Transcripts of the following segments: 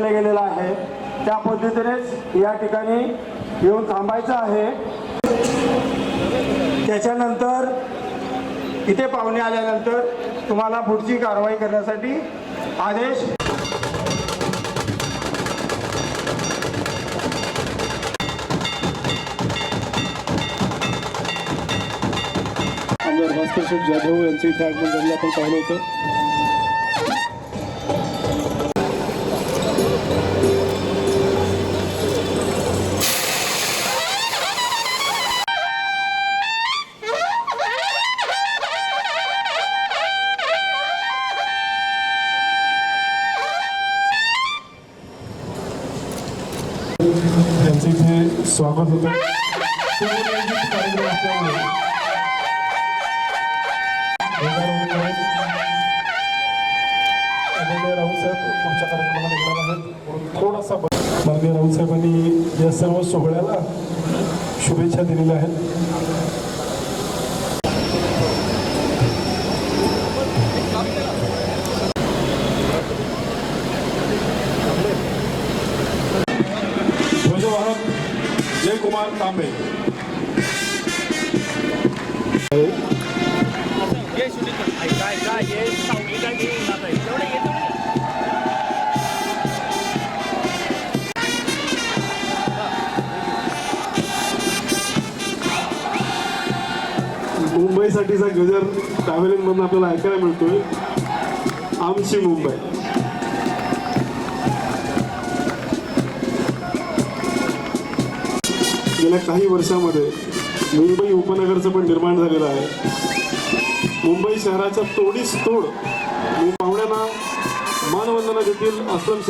गेलेला आहे. त्या पद्धतीनेच या ठिकाणी येऊन थांबायचं आहे. त्याच्यानंतर इथे पाहुणे आल्यानंतर तुम्हाला पुढची कारवाई करण्यासाठी आदेश आमदार भास्कर शेठ जाधव यांचं इथे आगमन झालेलं आपण पाहिलं होतं. इथे स्वागत होतं पूर्वनियोजित कार्यक्रम असल्यामुळे आदरणीय कार्यक्रमाला निघणार आहेत म्हणून थोडासा माननीय राहुल साहेबांनी या सर्व सोहळ्याला शुभेच्छा दिलेल्या आहेत. कुमार तांबे. मुंबईसाठीचा गजर ट्रॅव्हलिंग मधून आपल्याला ऐकायला मिळतोय. आमची मुंबई. गेल्या काही वर्षामध्ये मुंबई उपनगरचं पण निर्माण झालेलं आहे. मुंबई शहराच्या तोडीस तोड मी पाहुण्यांना मानवंदना देतील अस्लम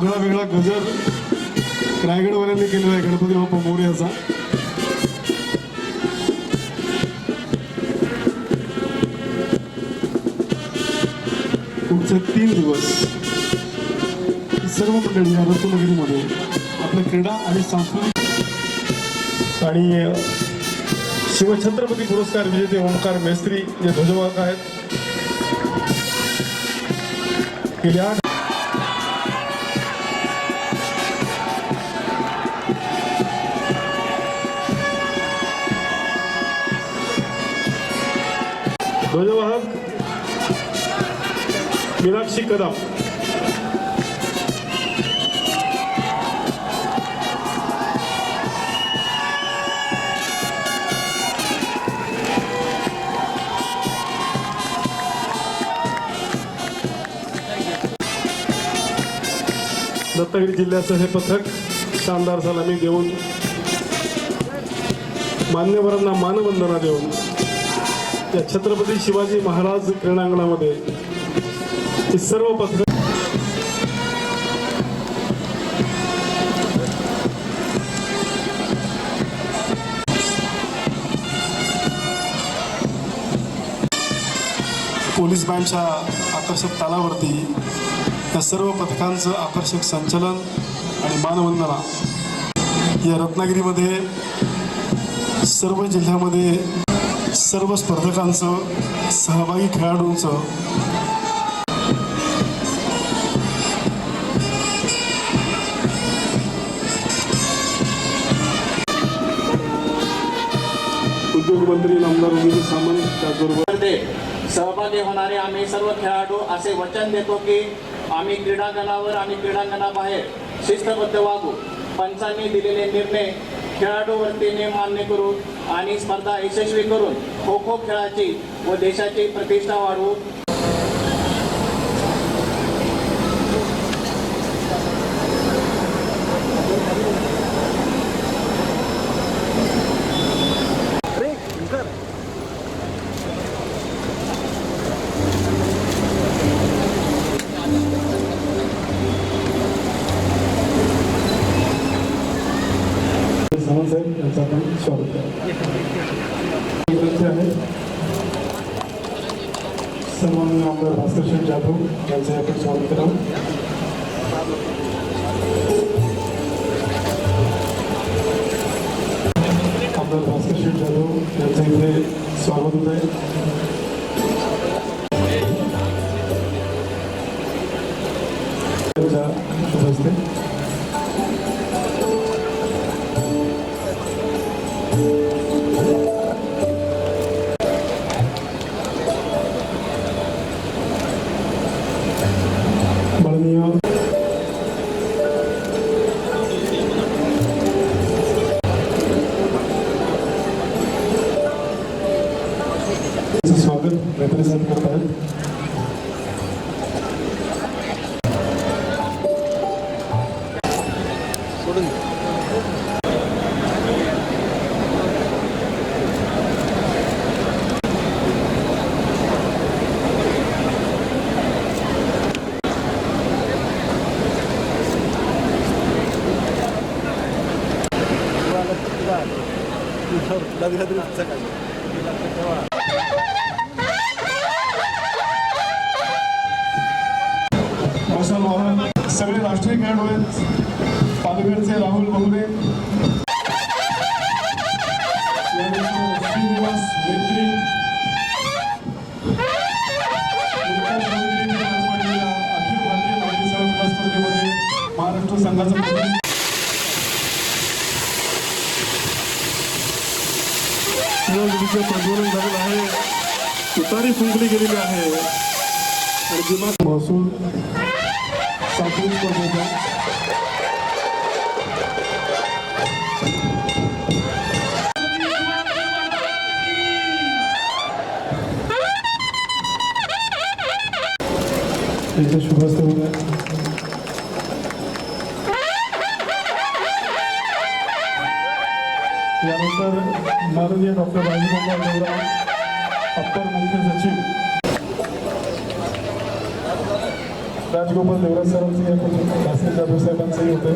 शेख आगळा वेगळा गजर रायगडवाल्यांनी केलेला आहे. गणपती बाप्पा मोर्याचा पुढचे तीन दिवस सर्व मंडळी या रत्नगिरीमध्ये आपल्या क्रीडा आणि सांस्कृतिक आणि शिवछत्रपती पुरस्कार विजेते ओंकार मेस्त्री जे ध्वजवाहक आहेत. गेल्या ध्वजवाहक मीनाक्षी कदम. रत्नागिरी जिल्ह्याचं हे पथक शानदार सलामी देऊन मान्यवरांना मानवंदना देऊन. या छत्रपती शिवाजी महाराज क्रीडांगणामध्ये ही सर्व पत्र पोलीस बँडच्या आकर्षक तालावरती या सर्व पथकांचं आकर्षक संचलन आणि मानवंदना या रत्नागिरीमध्ये सर्व जिल्ह्यामध्ये सर्व स्पर्धकांचं सहभागी खेळाडूंचं. उद्योगमंत्री नामदार उदय सामंत त्याचबरोबर सहभागी होणारे आम्ही सर्व खेळाडू असे वचन देतो की आम्ही क्रीडांगणावर आणि क्रीडांगणाबाहेर शिस्तबद्ध वागू. पंचांनी दिलेले निर्णय खेळाडूवरती नियम मान्य करू. आणि स्पर्धा यशस्वी करून खो खो खेळाची व देशाची प्रतिष्ठा वाढवू सन्माननीय आमदार भास्कर शेठ जाधव यांचं आपण स्वागत करावं. आमदार भास्कर शेठ जाधव यांचं इथे स्वागत होत आहे. त्यांचं स्वागत रिप्रेझेंट करत आहेत मशाल महाराष्ट्र झालेलं आहे फुंकली गेलेली आहे आणि दिमाग महसूल साखळी स्पर्धेचा त्यांच्या हस्ते माननीय डॉक्टर राजगोपाल देवरा अप्पर मुख्य सचिव. राजगोपाल देवरा सरांचे भास्कर जाधव साहेबांचंही होते.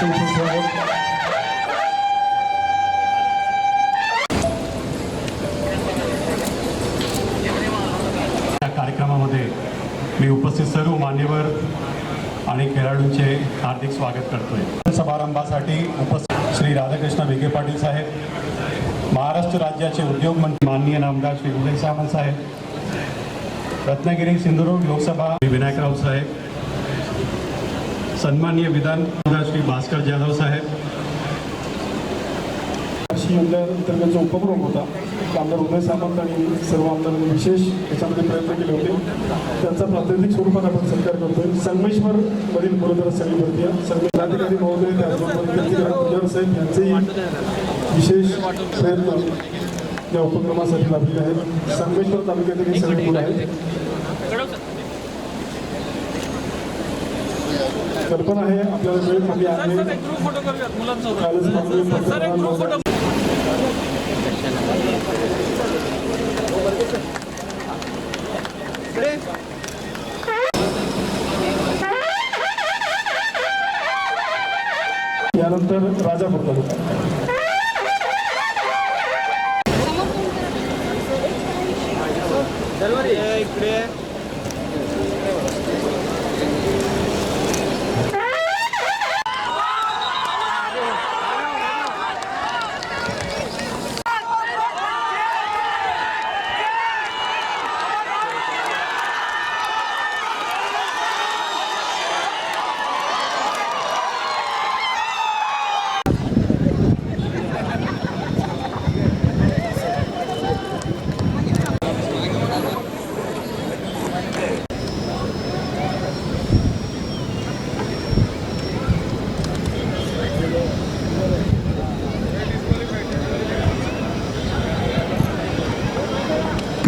Thank you. खेळाडूंचे हार्दिक स्वागत करतोय. समारंभासाठी उपस्थित श्री राधाकृष्ण विखे पाटील साहेब महाराष्ट्र राज्याचे उद्योग मंत्री माननीय नामदार श्री उदय सामंत साहेब रत्नागिरी सिंधुदुर्ग लोकसभा श्री विनायकराव साहेब सन्माननीय विधान आमदार श्री भास्कर जाधव साहेब. अशी जो उपक्रम होता. आमदार उदय सामंत आणि सर्व आमदारांनी विशेष याच्यामध्ये प्रयत्न केले होते. त्यांचा प्रातिनिधिक स्वरूपात आपण सत्कार करतोय. संगमेश्वर मधील बरोबर सगळी भरती आहे. संगमेश्वर अधिकारी महोदय त्याचबरोबर साहेब यांचेही विशेष प्रयत्न या उपक्रमासाठी लाभलेले आहेत. संगमेश्वर तालुक्यातील हे सगळे मुलं आहेत. कल्पना आहे आपल्याला वेळ कमी आहे कालच माननीय पंतप्रधान महोदय यानंतर राजापूर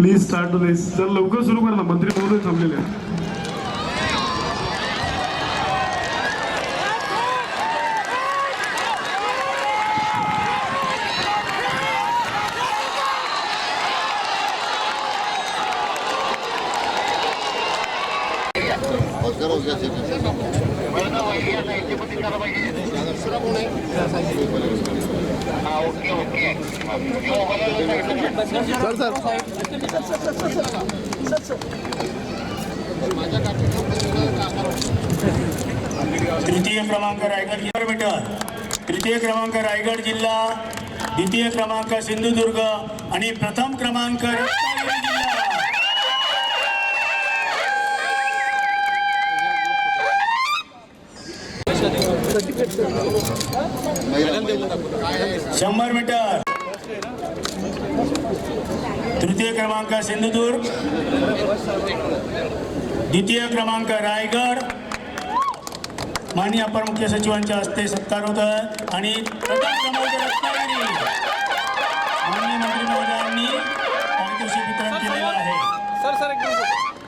प्लीज स्टार्ट दिस जर लवकर सुरू कर ना. मंत्री महोदय थांबलेले सर सर तृतीय क्रमांक रायगड किलोमीटर. तृतीय क्रमांक रायगड जिल्हा द्वितीय क्रमांक सिंधुदुर्ग आणि प्रथम क्रमांक रत्नागिरी जिल्हा. शंभर मीटर. तृतीय क्रमांक सिंधुदुर्ग. द्वितीय क्रमांक रायगड. माननीय अपर मुख्य सचिवांच्या हस्ते सत्कार होत आहे. आणि प्रथम क्रमांक रत्नागिरी.